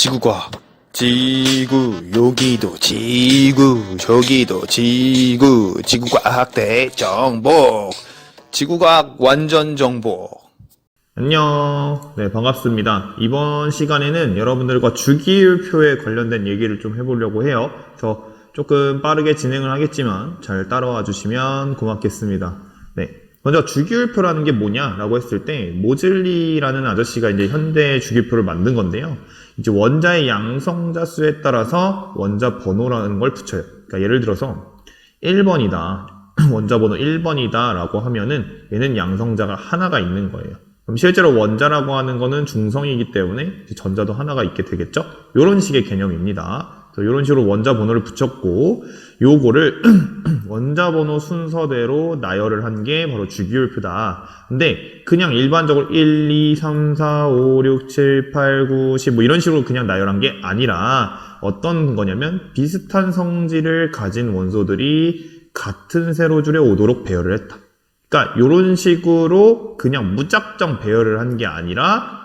지구과학 지구 여기도 지구 저기도 지구 지구과학 대정복 지구과학 완전 정복 안녕. 네, 반갑습니다. 이번 시간에는 여러분들과 주기율표에 관련된 얘기를 좀 해보려고 해요. 그래서 조금 빠르게 진행을 하겠지만 잘 따라와 주시면 고맙겠습니다. 네. 먼저 주기율표라는 게 뭐냐라고 했을 때 모즐리라는 아저씨가 이제 현대 주기율표를 만든 건데요. 이제 원자의 양성자 수에 따라서 원자 번호라는 걸 붙여요. 그러니까 예를 들어서 1번이다. 원자 번호 1번이다 라고 하면은 얘는 양성자가 하나가 있는 거예요. 그럼 실제로 원자라고 하는 거는 중성이기 때문에 전자도 하나가 있게 되겠죠? 이런 식의 개념입니다. 이런 식으로 원자 번호를 붙였고 요거를 원자 번호 순서대로 나열을 한 게 바로 주기율표다. 근데 그냥 일반적으로 1, 2, 3, 4, 5, 6, 7, 8, 9, 10 뭐 이런 식으로 그냥 나열한 게 아니라 어떤 거냐면 비슷한 성질을 가진 원소들이 같은 세로줄에 오도록 배열을 했다. 그러니까 이런 식으로 그냥 무작정 배열을 한 게 아니라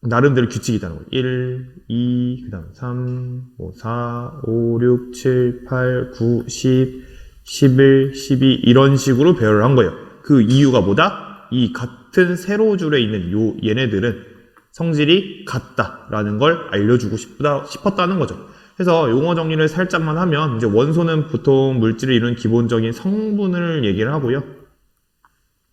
나름대로 규칙이 있다는 거예요. 1, 2, 그 다음 3, 5, 4, 5, 6, 7, 8, 9, 10, 11, 12 이런 식으로 배열을 한 거예요. 그 이유가 뭐다? 이 같은 세로 줄에 있는 요 얘네들은 성질이 같다라는 걸 알려주고 싶다, 싶었다는 거죠. 그래서 용어 정리를 살짝만 하면 이제 원소는 보통 물질을 이루는 기본적인 성분을 얘기를 하고요.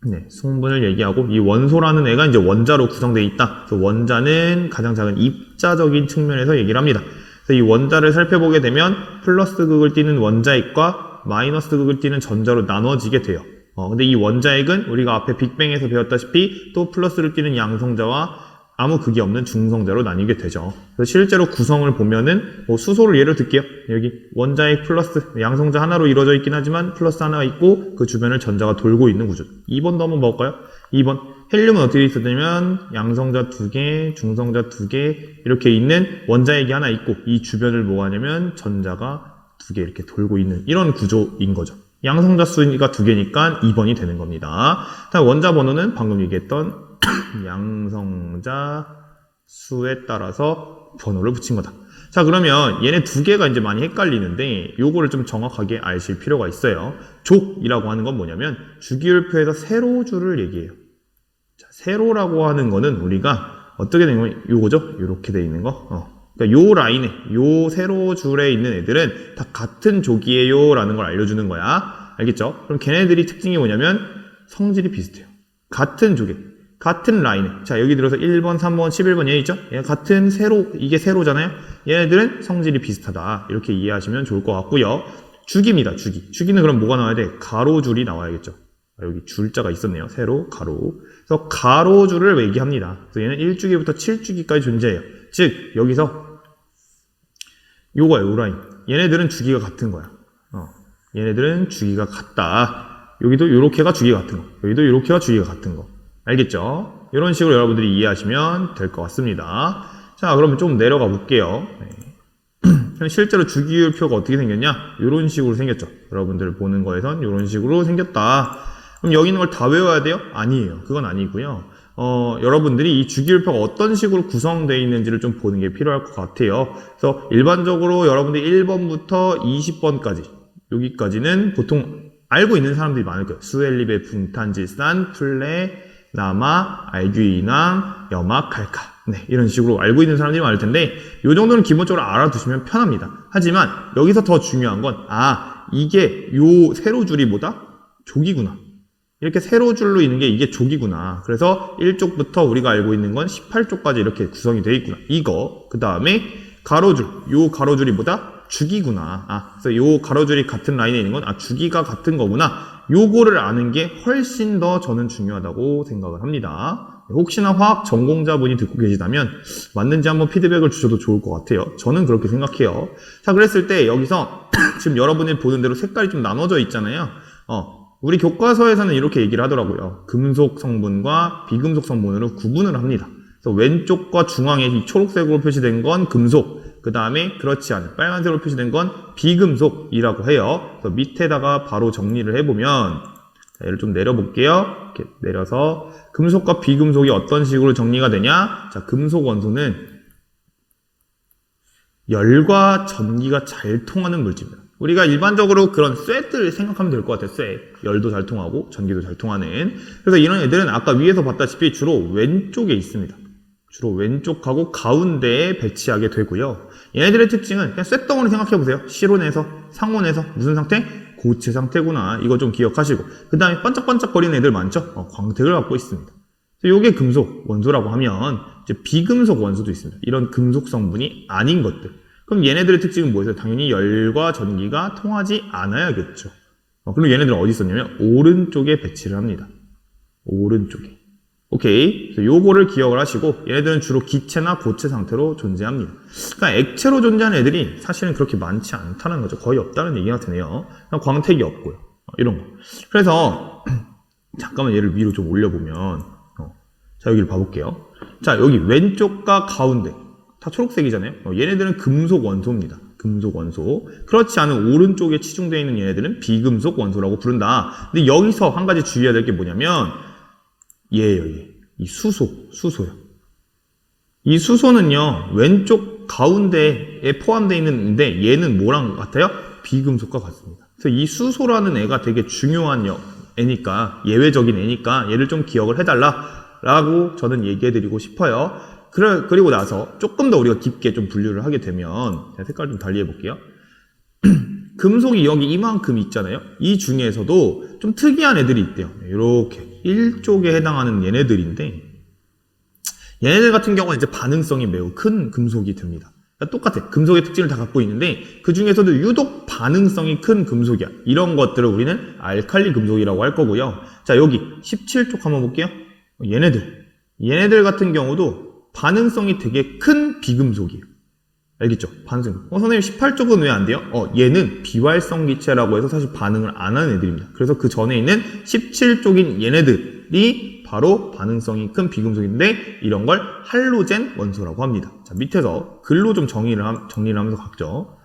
네, 성분을 얘기하고 이 원소라는 애가 이제 원자로 구성되어 있다. 그래서 원자는 가장 작은 입자적인 측면에서 얘기를 합니다. 그래서 이 원자를 살펴보게 되면 플러스 극을 띠는 원자핵과 마이너스 극을 띠는 전자로 나눠지게 돼요. 어, 근데 이 원자핵은 우리가 앞에 빅뱅에서 배웠다시피 또 플러스를 띠는 양성자와 아무 극이 없는 중성자로 나뉘게 되죠. 그래서 실제로 구성을 보면은 뭐 수소를 예를 들게요. 여기 원자핵 플러스 양성자 하나로 이루어져 있긴 하지만 플러스 하나가 있고 그 주변을 전자가 돌고 있는 구조. 2번도 한번 먹을까요? 2번 헬륨은 어떻게 있었냐면 양성자 두 개, 중성자 두 개 이렇게 있는 원자핵이 하나 있고 이 주변을 뭐 하냐면 전자가 두 개 이렇게 돌고 있는 이런 구조인 거죠. 양성자 수가 두 개니까 2번이 되는 겁니다. 다음 원자 번호는 방금 얘기했던 양성자 수에 따라서 번호를 붙인 거다. 자, 그러면 얘네 두 개가 이제 많이 헷갈리는데 요거를 좀 정확하게 아실 필요가 있어요. 족이라고 하는 건 뭐냐면 주기율표에서 세로줄을 얘기해요. 자, 세로라고 하는 거는 우리가 어떻게 된 거냐면 요거죠? 요렇게 돼 있는 거. 어. 그러니까 요 라인에 요 세로줄에 있는 애들은 다 같은 족이에요 라는 걸 알려주는 거야. 알겠죠? 그럼 걔네들이 특징이 뭐냐면 성질이 비슷해요. 같은 족에 같은 라인에 자 여기 들어서 1번, 3번, 11번 얘 있죠? 얘 같은 세로 이게 세로잖아요. 얘네들은 성질이 비슷하다 이렇게 이해하시면 좋을 것 같고요. 주기입니다. 주기. 주기는 그럼 뭐가 나와야 돼? 가로줄이 나와야겠죠. 아, 여기 줄자가 있었네요. 세로, 가로. 그래서 가로줄을 얘기합니다. 그래서 얘는 1주기부터 7주기까지 존재해요. 즉 여기서 요거야, 요 라인. 얘네들은 주기가 같은 거야. 어. 얘네들은 주기가 같다. 여기도 요렇게가 주기가 같은 거. 여기도 요렇게가 주기가 같은 거. 알겠죠? 이런 식으로 여러분들이 이해하시면 될 것 같습니다. 자, 그러면 좀 내려가 볼게요. 네. 실제로 주기율표가 어떻게 생겼냐? 이런 식으로 생겼죠. 여러분들 보는 거에선 이런 식으로 생겼다. 그럼 여기 있는 걸 다 외워야 돼요? 아니에요. 그건 아니고요. 어, 여러분들이 이 주기율표가 어떤 식으로 구성되어 있는지를 좀 보는 게 필요할 것 같아요. 그래서 일반적으로 여러분들이 1번부터 20번까지 여기까지는 보통 알고 있는 사람들이 많을 거예요. 수엘립의 붕탄지 산, 플레, 남아, 알규이낭, 염화, 칼카. 네, 이런 식으로 알고 있는 사람들이 많을 텐데, 이 정도는 기본적으로 알아두시면 편합니다. 하지만, 여기서 더 중요한 건, 아, 이게 요 세로 줄이 뭐다? 족이구나. 이렇게 세로 줄로 있는 게 이게 족이구나. 그래서 1쪽부터 우리가 알고 있는 건 18쪽까지 이렇게 구성이 되어 있구나. 이거. 그 다음에 가로줄. 요 가로줄이 뭐다? 주기구나. 아, 그래서 요 가로줄이 같은 라인에 있는 건, 아, 주기가 같은 거구나. 요거를 아는 게 훨씬 더 저는 중요하다고 생각을 합니다. 혹시나 화학 전공자분이 듣고 계시다면 맞는지 한번 피드백을 주셔도 좋을 것 같아요. 저는 그렇게 생각해요. 자, 그랬을 때 여기서 지금 여러분이 보는 대로 색깔이 좀 나눠져 있잖아요. 어, 우리 교과서에서는 이렇게 얘기를 하더라고요. 금속 성분과 비금속 성분으로 구분을 합니다. 그래서 왼쪽과 중앙에 이 초록색으로 표시된 건 금속, 그 다음에 그렇지 않은 빨간색으로 표시된 건 비금속이라고 해요. 그래서 밑에다가 바로 정리를 해보면 자, 얘를 좀 내려볼게요. 이렇게 내려서 금속과 비금속이 어떤 식으로 정리가 되냐? 자, 금속 원소는 열과 전기가 잘 통하는 물질입니다. 우리가 일반적으로 그런 쇠들 생각하면 될 것 같아요. 쇠. 열도 잘 통하고 전기도 잘 통하는. 그래서 이런 애들은 아까 위에서 봤다시피 주로 왼쪽에 있습니다. 주로 왼쪽하고 가운데에 배치하게 되고요. 얘네들의 특징은 그냥 쇳덩어리 생각해 보세요. 실온에서 상온에서 무슨 상태? 고체 상태구나. 이거 좀 기억하시고 그 다음에 반짝반짝거리는 애들 많죠? 어, 광택을 갖고 있습니다. 이게 금속 원소라고 하면 비금속 원소도 있습니다. 이런 금속 성분이 아닌 것들. 그럼 얘네들의 특징은 뭐예요? 당연히 열과 전기가 통하지 않아야겠죠. 어, 그럼 얘네들은 어디 있었냐면 오른쪽에 배치를 합니다. 오른쪽에. 오케이. 요거를 기억을 하시고 얘네들은 주로 기체나 고체 상태로 존재합니다. 그러니까 액체로 존재하는 애들이 사실은 그렇게 많지 않다는 거죠. 거의 없다는 얘기가 되네요. 광택이 없고요. 어, 이런 거. 그래서 잠깐만 얘를 위로 좀 올려보면 어, 자 여기를 봐볼게요. 자 여기 왼쪽과 가운데 다 초록색이잖아요. 어, 얘네들은 금속 원소입니다. 금속 원소. 그렇지 않은 오른쪽에 치중되어 있는 얘네들은 비금속 원소라고 부른다. 근데 여기서 한 가지 주의해야 될 게 뭐냐면 얘예요, 얘. 이 수소, 수소요. 이 수소는요, 왼쪽 가운데에 포함되어 있는데 얘는 뭐랑 같아요? 비금속과 같습니다. 그래서 이 수소라는 애가 되게 중요한 여- 애니까, 예외적인 애니까 얘를 좀 기억을 해달라라고 저는 얘기해드리고 싶어요. 그래, 그리고 나서 조금 더 우리가 깊게 좀 분류를 하게 되면, 색깔 좀 달리 해볼게요. 금속이 여기 이만큼 있잖아요. 이 중에서도 좀 특이한 애들이 있대요. 이렇게 1쪽에 해당하는 얘네들인데 얘네들 같은 경우는 이제 반응성이 매우 큰 금속이 됩니다. 그러니까 똑같아. 금속의 특징을 다 갖고 있는데 그 중에서도 유독 반응성이 큰 금속이야. 이런 것들을 우리는 알칼리 금속이라고 할 거고요. 자 여기 17쪽 한번 볼게요. 얘네들 얘네들 같은 경우도 반응성이 되게 큰 비금속이에요. 알겠죠? 반응. 어, 선생님 18쪽은 왜 안 돼요? 어, 얘는 비활성 기체라고 해서 사실 반응을 안 하는 애들입니다. 그래서 그 전에 있는 17쪽인 얘네들이 바로 반응성이 큰 비금속인데 이런 걸 할로젠 원소라고 합니다. 자, 밑에서 글로 좀 정의를, 함- 정리를 하면서 각죠.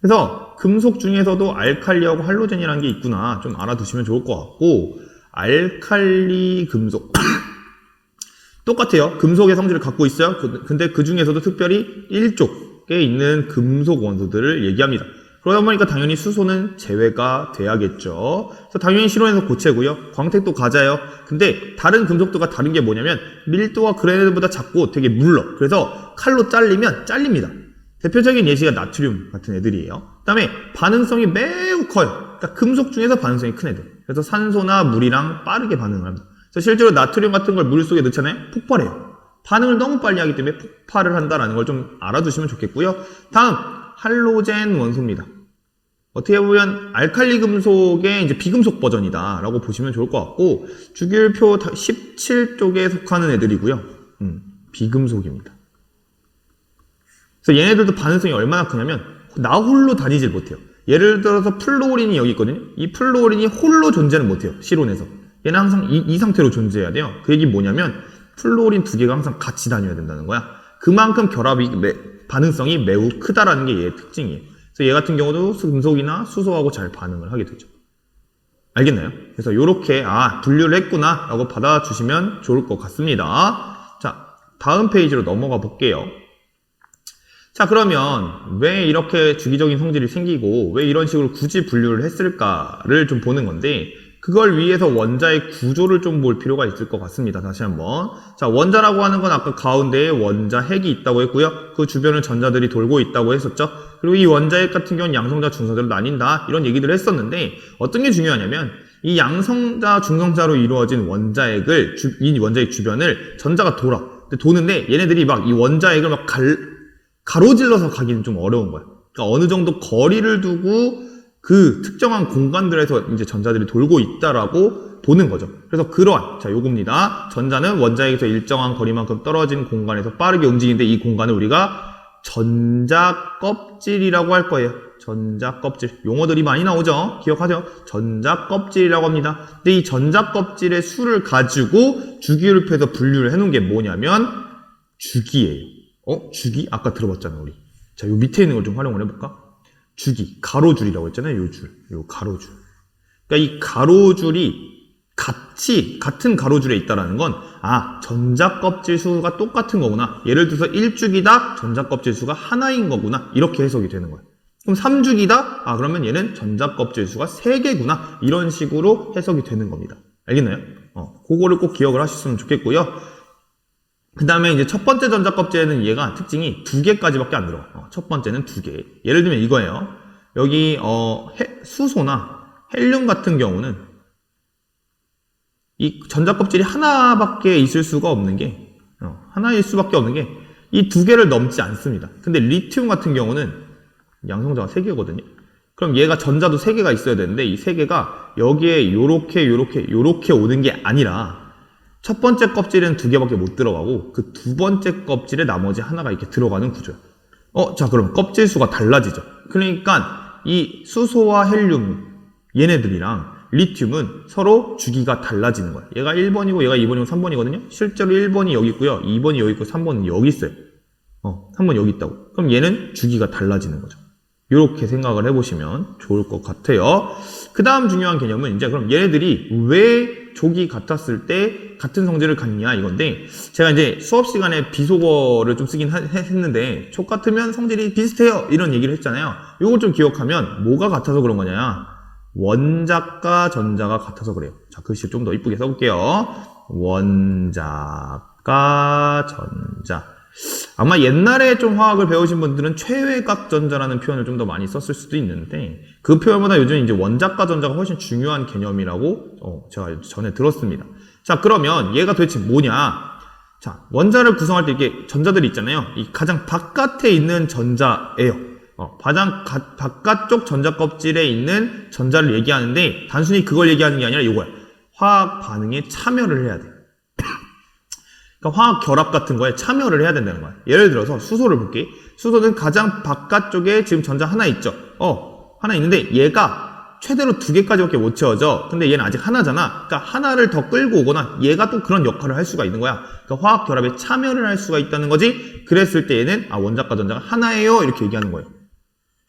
그래서 금속 중에서도 알칼리하고 할로젠이라는 게 있구나. 좀 알아두시면 좋을 것 같고, 알칼리 금속. 똑같아요. 금속의 성질을 갖고 있어요. 그- 근데 그 중에서도 특별히 1쪽 에 있는 금속 원소들을 얘기합니다. 그러다 보니까 당연히 수소는 제외가 돼야겠죠. 그래서 당연히 실온에서 고체고요. 광택도 가자요. 근데 다른 금속도가 다른 게 뭐냐면 밀도가 그레네드보다 작고 되게 물러. 그래서 칼로 잘리면 잘립니다. 대표적인 예시가 나트륨 같은 애들이에요. 그 다음에 반응성이 매우 커요. 그러니까 금속 중에서 반응성이 큰 애들. 그래서 산소나 물이랑 빠르게 반응을 합니다. 그래서 실제로 나트륨 같은 걸 물 속에 넣잖아요. 폭발해요. 반응을 너무 빨리 하기 때문에 폭발을 한다는 걸 좀 알아두시면 좋겠고요. 다음 할로젠 원소입니다. 어떻게 보면 알칼리 금속의 이제 비금속 버전이다라고 보시면 좋을 것 같고 주기율표 17쪽에 속하는 애들이고요. 음, 비금속입니다. 그래서 얘네들도 반응성이 얼마나 크냐면 나 홀로 다니질 못해요. 예를 들어서 플로린이 여기 있거든요. 이 플로린이 홀로 존재는 못해요. 실온에서. 얘는 항상 이, 이 상태로 존재해야 돼요. 그 얘기 뭐냐면 플로린 두 개가 항상 같이 다녀야 된다는 거야. 그만큼 결합이 매- 반응성이 매우 크다라는 게 얘의 특징이에요. 그래서 얘 같은 경우도 금속이나 수소하고 잘 반응을 하게 되죠. 알겠나요? 그래서 이렇게 아 분류를 했구나 라고 받아주시면 좋을 것 같습니다. 자 다음 페이지로 넘어가 볼게요. 자 그러면 왜 이렇게 주기적인 성질이 생기고 왜 이런 식으로 굳이 분류를 했을까를 좀 보는 건데 그걸 위해서 원자의 구조를 좀 볼 필요가 있을 것 같습니다. 다시 한번 자 원자라고 하는 건 아까 가운데에 원자 핵이 있다고 했고요. 그 주변을 전자들이 돌고 있다고 했었죠. 그리고 이 원자핵 같은 경우는 양성자, 중성자로 나뉜다 이런 얘기들을 했었는데 어떤 게 중요하냐면 이 양성자, 중성자로 이루어진 원자핵을 주- 이 원자핵 주변을 전자가 돌아. 근데 도는데 얘네들이 막 이 원자핵을 막 갈, 가로질러서 가기는 좀 어려운 거야. 그러니까 어느 정도 거리를 두고 그 특정한 공간들에서 이제 전자들이 돌고 있다라고 보는 거죠. 그래서 그러한 자 요겁니다. 전자는 원자에서 일정한 거리만큼 떨어진 공간에서 빠르게 움직이는데 이 공간을 우리가 전자 껍질이라고 할 거예요. 전자 껍질 용어들이 많이 나오죠. 기억하죠? 전자 껍질이라고 합니다. 근데 이 전자 껍질의 수를 가지고 주기율표에서 분류를 해놓은 게 뭐냐면 주기예요. 어? 주기? 아까 들어봤잖아, 우리. 자, 요 밑에 있는 걸 좀 활용을 해볼까? 주기. 가로줄이라고 했잖아요, 요 줄. 요 가로줄. 그러니까 이 가로줄이 같이 같은 가로줄에 있다라는 건 아, 전자 껍질 수가 똑같은 거구나. 예를 들어서 1주기다. 전자 껍질 수가 하나인 거구나. 이렇게 해석이 되는 거예요. 그럼 3주기다? 아, 그러면 얘는 전자 껍질 수가 3개구나. 이런 식으로 해석이 되는 겁니다. 알겠나요? 어, 그거를 꼭 기억을 하셨으면 좋겠고요. 그 다음에 이제 첫 번째 전자 껍질에는 얘가 특징이 두 개까지밖에 안 들어가. 어, 첫 번째는 두 개. 예를 들면 이거예요. 여기 어, 해- 수소나 헬륨 같은 경우는 이 전자 껍질이 하나밖에 있을 수가 없는 게 어, 하나일 수밖에 없는 게 이 두 개를 넘지 않습니다. 근데 리튬 같은 경우는 양성자가 세 개거든요. 그럼 얘가 전자도 세 개가 있어야 되는데 이 세 개가 여기에 요렇게 요렇게 요렇게 오는 게 아니라 첫 번째 껍질은 두 개밖에 못 들어가고 그 두 번째 껍질에 나머지 하나가 이렇게 들어가는 구조예요. 어, 자 그럼 껍질 수가 달라지죠. 그러니까 이 수소와 헬륨 얘네들이랑 리튬은 서로 주기가 달라지는 거야. 얘가 1번이고 얘가 2번이고 3번이거든요. 실제로 1번이 여기 있고요. 2번이 여기 있고 3번은 여기 있어요. 어, 3번 여기 있다고. 그럼 얘는 주기가 달라지는 거죠. 이렇게 생각을 해보시면 좋을 것 같아요. 그 다음 중요한 개념은 이제 그럼 얘네들이 왜 족이 같았을 때 같은 성질을 갖냐 이건데 제가 이제 수업 시간에 비속어를 좀 쓰긴 하- 했는데 족 같으면 성질이 비슷해요 이런 얘기를 했잖아요. 이걸 좀 기억하면 뭐가 같아서 그런 거냐 원자과 전자가 같아서 그래요. 자 글씨 좀더 이쁘게 써볼게요. 원자과 전자 아마 옛날에 좀 화학을 배우신 분들은 최외각 전자라는 표현을 좀 더 많이 썼을 수도 있는데 그 표현보다 요즘 이제 원자과 전자가 훨씬 중요한 개념이라고 어, 제가 전에 들었습니다. 자 그러면 얘가 도대체 뭐냐? 자 원자를 구성할 때 이게 전자들이 있잖아요. 이 가장 바깥에 있는 전자예요. 어, 가장 가- 바깥쪽 전자 껍질에 있는 전자를 얘기하는데 단순히 그걸 얘기하는 게 아니라 이거야. 화학 반응에 참여를 해야 돼. 그러니까 화학 결합 같은 거에 참여를 해야 된다는 거야. 예를 들어서 수소를 볼게. 수소는 가장 바깥쪽에 지금 전자 하나 있죠. 어, 하나 있는데 얘가 최대로 두 개까지밖에 못 채워져. 근데 얘는 아직 하나잖아. 그러니까 하나를 더 끌고 오거나 얘가 또 그런 역할을 할 수가 있는 거야. 그러니까 화학 결합에 참여를 할 수가 있다는 거지. 그랬을 때 얘는 아 원자과 전자가 하나예요. 이렇게 얘기하는 거예요.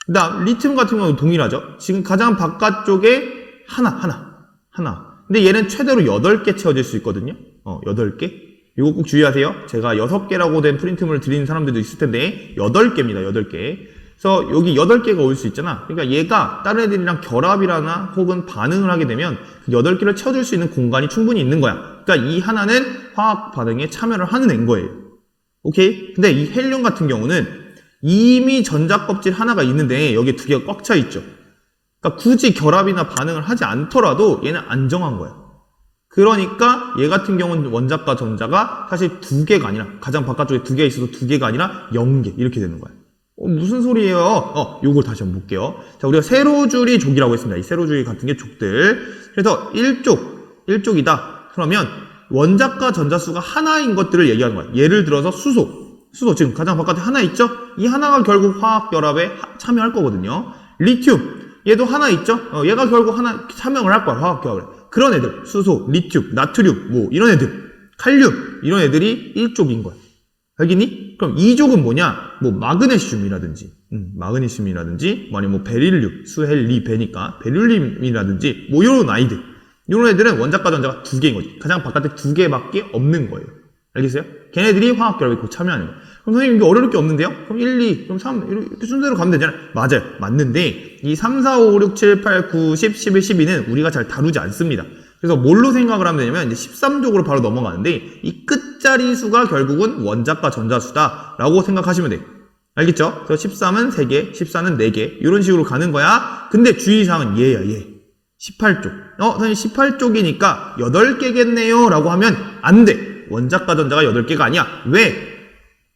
그다음 리튬 같은 경우는 동일하죠. 지금 가장 바깥쪽에 하나, 하나, 하나. 근데 얘는 최대로 8개 채워질 수 있거든요. 어, 8개. 이거 꼭 주의하세요. 제가 6개라고 된 프린트물을 드리는 사람들도 있을 텐데 8개입니다. 8개. 그래서 여기 8개가 올 수 있잖아. 그러니까 얘가 다른 애들이랑 결합이라나 혹은 반응을 하게 되면 그 8개를 채워줄 수 있는 공간이 충분히 있는 거야. 그러니까 이 하나는 화학 반응에 참여를 하는 앤 거예요. 오케이? 근데 이 헬륨 같은 경우는 이미 전자 껍질 하나가 있는데 여기에 두 개가 꽉 차 있죠. 그러니까 굳이 결합이나 반응을 하지 않더라도 얘는 안정한 거야. 그러니까 얘 같은 경우는 원자과 전자가 사실 두 개가 아니라 가장 바깥쪽에 두개 있어도 두 개가 아니라 0개 이렇게 되는 거야. 어, 무슨 소리예요? 어, 요걸 다시 한번 볼게요. 자, 우리가 세로줄이 족이라고 했습니다. 이 세로줄이 같은 게 족들. 그래서 1족, 1족이다. 그러면 원자과 전자수가 하나인 것들을 얘기하는 거야. 예를 들어서 수소. 수소 지금 가장 바깥에 하나 있죠? 이 하나가 결국 화학 결합에 하- 참여할 거거든요. 리튬. 얘도 하나 있죠? 어, 얘가 결국 하나 참여를 할 거야. 화학 결합에. 그런 애들. 수소, 리튬, 나트륨, 뭐 이런 애들. 칼륨. 이런 애들이 1족인 거야. 알겠니? 그럼 2족은 뭐냐? 뭐 마그네슘이라든지, 음, 마그네슘이라든지, 뭐 아니면 뭐 베릴륨, 수헬리 베니까 베릴륨이라든지 뭐 이런 아이들, 이런 애들은 원자과 전자가 두 개인 거지. 가장 바깥에 두 개밖에 없는 거예요. 알겠어요? 걔네들이 화학 결합에 곧 참여하는 거예요. 그럼 선생님 이게 어려울 게 없는데요? 그럼 1, 2, 그럼 3 이렇게 순서대로 가면 되잖아요. 맞아요. 맞는데 이 3, 4, 5, 6, 7, 8, 9, 10, 11, 12는 우리가 잘 다루지 않습니다. 그래서 뭘로 생각을 하면 되냐면 이제 13쪽으로 바로 넘어가는데 이 끝자리 수가 결국은 원자과 전자수다라고 생각하시면 돼요. 알겠죠? 그래서 13은 3개, 14는 4개 이런 식으로 가는 거야. 근데 주의사항은 얘야 얘. 18쪽. 어, 선생님 18쪽이니까 8개겠네요 라고 하면 안 돼. 원자과 전자가 8개가 아니야. 왜?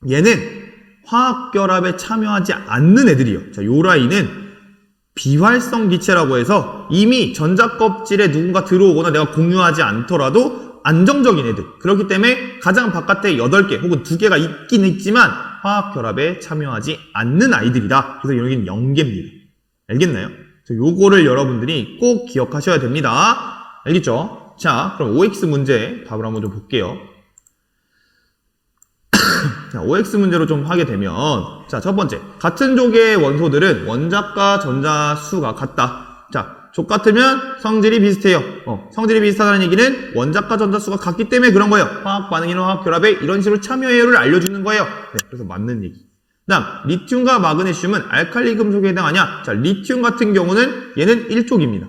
얘는 화학 결합에 참여하지 않는 애들이요. 자, 요 라인은 비활성 기체라고 해서 이미 전자 껍질에 누군가 들어오거나 내가 공유하지 않더라도 안정적인 애들. 그렇기 때문에 가장 바깥에 8개 혹은 2개가 있긴 있지만 화학 결합에 참여하지 않는 아이들이다. 그래서 여기는 0개입니다. 알겠나요? 요거를 여러분들이 꼭 기억하셔야 됩니다. 알겠죠? 자, 그럼 OX 문제 답을 한번 좀 볼게요. 자, OX 문제로 좀 하게 되면, 자, 첫 번째. 같은 족의 원소들은 원자과 전자 수가 같다. 자, 족 같으면 성질이 비슷해요. 어, 성질이 비슷하다는 얘기는 원자과 전자수가 같기 때문에 그런 거예요. 화학 반응이나 화학 결합에 이런 식으로 참여해요를 알려주는 거예요. 네, 그래서 맞는 얘기. 다음 리튬과 마그네슘은 알칼리 금속에 해당하냐? 자, 리튬 같은 경우는 얘는 1쪽입니다.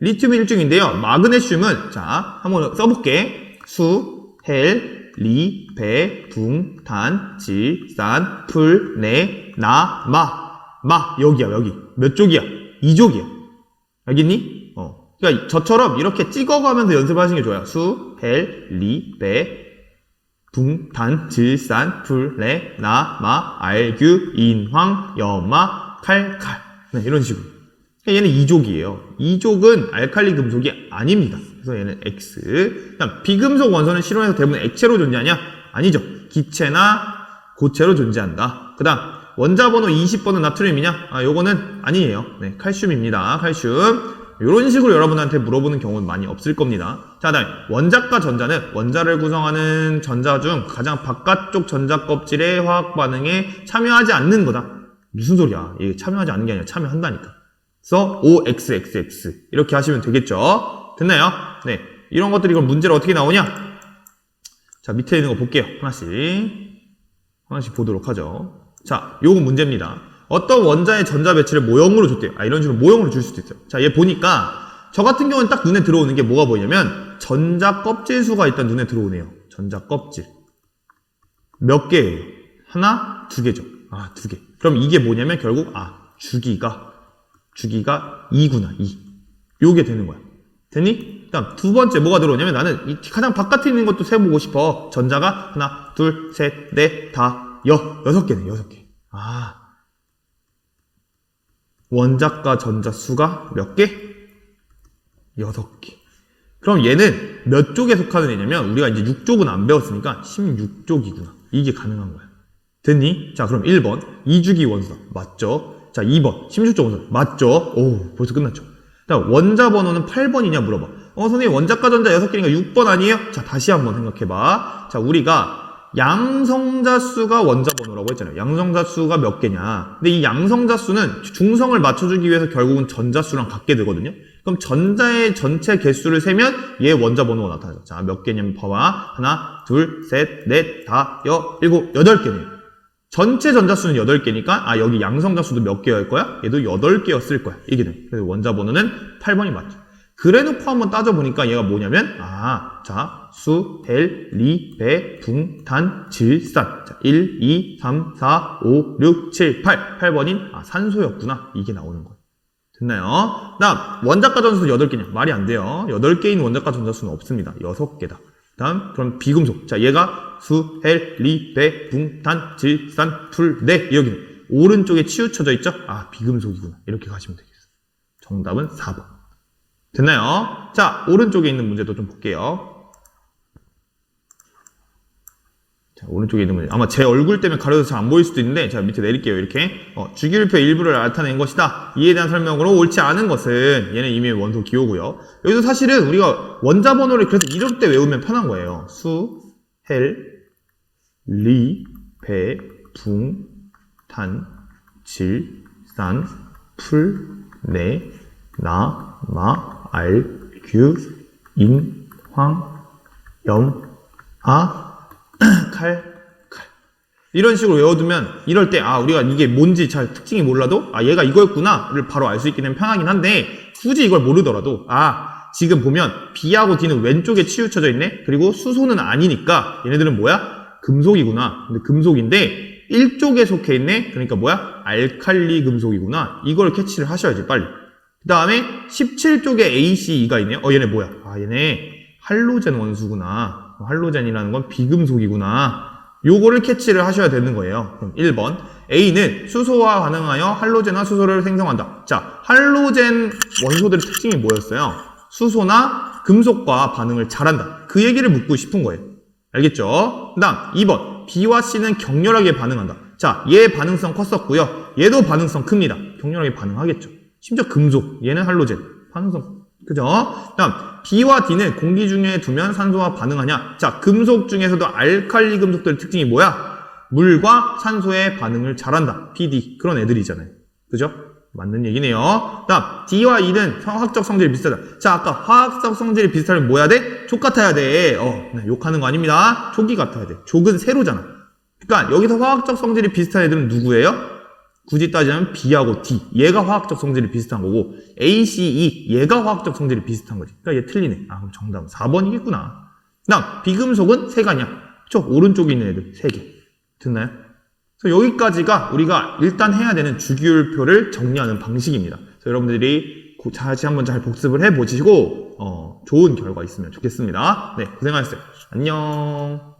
리튬이 1쪽인데요. 마그네슘은 자, 한번 써볼게. 수, 헬, 리, 배, 붕, 단, 지, 산, 풀, 내, 나, 마. 마, 여기야, 여기. 몇 쪽이야? 2쪽이야. 알겠니? 어. 그러니까 저처럼 이렇게 찍어가면서 연습하시는 게 좋아요. 수, 헬, 리, 배, 붕, 단, 질, 산, 풀, 레, 나, 마, 알, 규, 인, 황, 여 마, 칼, 칼. 네, 이런 식으로. 그러니까 얘는 2족이에요. 2족은 알칼리 금속이 아닙니다. 그래서 얘는 X. 그다음 비금속 원소는 실온에서 대부분 액체로 존재하냐? 아니죠. 기체나 고체로 존재한다. 그 다음 원자 번호 20번은 나트륨이냐? 아, 요거는 아니에요. 네, 칼슘입니다. 칼슘. 이런 식으로 여러분한테 물어보는 경우는 많이 없을 겁니다. 자, 다음 원자과 전자는 원자를 구성하는 전자 중 가장 바깥쪽 전자 껍질의 화학 반응에 참여하지 않는 거다. 무슨 소리야? 이게 참여하지 않는 게 아니라 참여한다니까. 그래서 OXXX 이렇게 하시면 되겠죠. 됐나요? 네. 이런 것들이 그럼 문제로 어떻게 나오냐? 자, 밑에 있는 거 볼게요. 하나씩. 하나씩 보도록 하죠. 자, 요거 문제입니다. 어떤 원자의 전자 배치를 모형으로 줬대요. 아, 이런 식으로 모형으로 줄 수도 있어요. 자, 얘 보니까 저 같은 경우는 딱 눈에 들어오는 게 뭐가 보이냐면 전자 껍질 수가 일단 눈에 들어오네요. 전자 껍질. 몇 개예요? 하나, 두 개죠. 아, 두 개. 그럼 이게 뭐냐면 결국 아, 주기가 주기가 2구나, 2. 요게 되는 거야. 됐니? 그다음 두 번째 뭐가 들어오냐면 나는 이 가장 바깥에 있는 것도 세보고 싶어. 전자가 하나, 둘, 셋, 넷, 다, 여, 여섯 개네, 여섯 개. 아. 원자과 전자 수가 몇 개? 여섯 개. 그럼 얘는 몇 쪽에 속하는 애냐면 우리가 이제 6쪽은 안 배웠으니까 16쪽이구나. 이게 가능한 거야. 됐니? 자, 그럼 1번. 2주기 원소. 맞죠? 자, 2번. 16쪽 원소. 맞죠? 오, 벌써 끝났죠. 자, 원자 번호는 8번이냐 물어봐. 어, 선생님, 원자과 전자 6개니까 6번 아니에요? 자, 다시 한번 생각해봐. 자, 우리가 양성자 수가 원자 번호라고 했잖아요. 양성자 수가 몇 개냐. 근데 이 양성자 수는 중성을 맞춰주기 위해서 결국은 전자 수랑 같게 되거든요. 그럼 전자의 전체 개수를 세면 얘 원자 번호가 나타나죠. 자, 몇 개냐면 봐봐. 하나, 둘, 셋, 넷, 다, 여, 일곱, 여덟 개네요. 전체 전자수는 8개니까 아 여기 양성자수도 몇 개일 거야? 얘도 8개였을 거야. 이게 돼. 그래서 원자 번호는 8번이 맞죠. 그래 놓고 한번 따져보니까 얘가 뭐냐면 아, 자, 수, 헬, 리, 배, 붕, 단, 질, 산. 자, 1, 2, 3, 4, 5, 6, 7, 8. 8번인 아, 산소였구나. 이게 나오는 거예요. 됐나요? 다음, 원자과 전자수 8개냐? 말이 안 돼요. 8개인 원자과 전자수는 없습니다. 6개다. 다음, 그럼 비금속. 자, 얘가 수, 헬, 리, 배, 붕, 단, 질, 산, 풀, 네. 여기는 오른쪽에 치우쳐져 있죠? 아, 비금속이구나. 이렇게 가시면 되겠어요. 정답은 4번. 됐나요? 자, 오른쪽에 있는 문제도 좀 볼게요. 자, 오른쪽에 있는 문제. 아마 제 얼굴 때문에 가려서 잘 안 보일 수도 있는데, 제가 밑에 내릴게요. 이렇게. 어, 주기율표 일부를 나타낸 것이다. 이에 대한 설명으로 옳지 않은 것은, 얘는 이미 원소 기호고요. 여기서 사실은 우리가 원자 번호를 그래서 이럴 때 외우면 편한 거예요. 수, 헬, 리, 배, 붕, 탄, 질, 산, 풀, 내, 나, 마, 알, 규, 인, 황, 염, 아, 칼, 칼. 이런 식으로 외워두면 이럴 때, 아, 우리가 이게 뭔지 잘 특징이 몰라도, 아, 얘가 이거였구나를 바로 알수 되면 편하긴 한데, 굳이 이걸 모르더라도, 아, 지금 보면 B하고 D는 왼쪽에 치우쳐져 있네? 그리고 수소는 아니니까 얘네들은 뭐야? 금속이구나. 근데 금속인데, 1쪽에 속해 있네? 그러니까 뭐야? 알칼리 금속이구나. 이걸 캐치를 하셔야지, 빨리. 그 다음에 17쪽에 ACE가 있네요. 어, 얘네 뭐야? 아, 얘네 할로젠 원수구나. 어, 할로젠이라는 건 비금속이구나. 요거를 캐치를 하셔야 되는 거예요. 그럼 1번. A는 수소와 반응하여 할로젠과 수소를 생성한다. 자, 할로젠 원소들의 특징이 뭐였어요? 수소나 금속과 반응을 잘한다. 그 얘기를 묻고 싶은 거예요. 알겠죠? 그 다음 2번. B와 C는 격렬하게 반응한다. 자, 얘 반응성 컸었고요. 얘도 반응성 큽니다. 격렬하게 반응하겠죠. 심지어 금속, 얘는 할로젠. 반응성. 그죠? 다음, B와 D는 공기 중에 두면 산소와 반응하냐? 자, 금속 중에서도 알칼리 금속들의 특징이 뭐야? 물과 산소의 반응을 잘한다. PD. 그런 애들이잖아요. 그죠? 맞는 얘기네요. 다음 D와 E는 화학적 성질이 비슷하다. 자, 아까 화학적 성질이 비슷하면 뭐 해야 돼? 족 같아야 돼. 어, 네, 욕하는 거 아닙니다. 족이 같아야 돼. 족은 세로잖아. 그러니까 여기서 화학적 성질이 비슷한 애들은 누구예요? 굳이 따지면 B하고 D. 얘가 화학적 성질이 비슷한 거고 A, C, E 얘가 화학적 성질이 비슷한 거지. 그러니까 얘 틀리네. 아, 그럼 정답은 4번이겠구나. 다음 비금속은 세 가냐? 그쵸? 오른쪽에 있는 애들 세 개. 듣나요? 그래서 여기까지가 우리가 일단 해야 되는 주기율표를 정리하는 방식입니다. 그래서 여러분들이 고- 다시 한번 잘 복습을 해보시고 어, 좋은 결과 있으면 좋겠습니다. 네, 고생하셨어요. 안녕.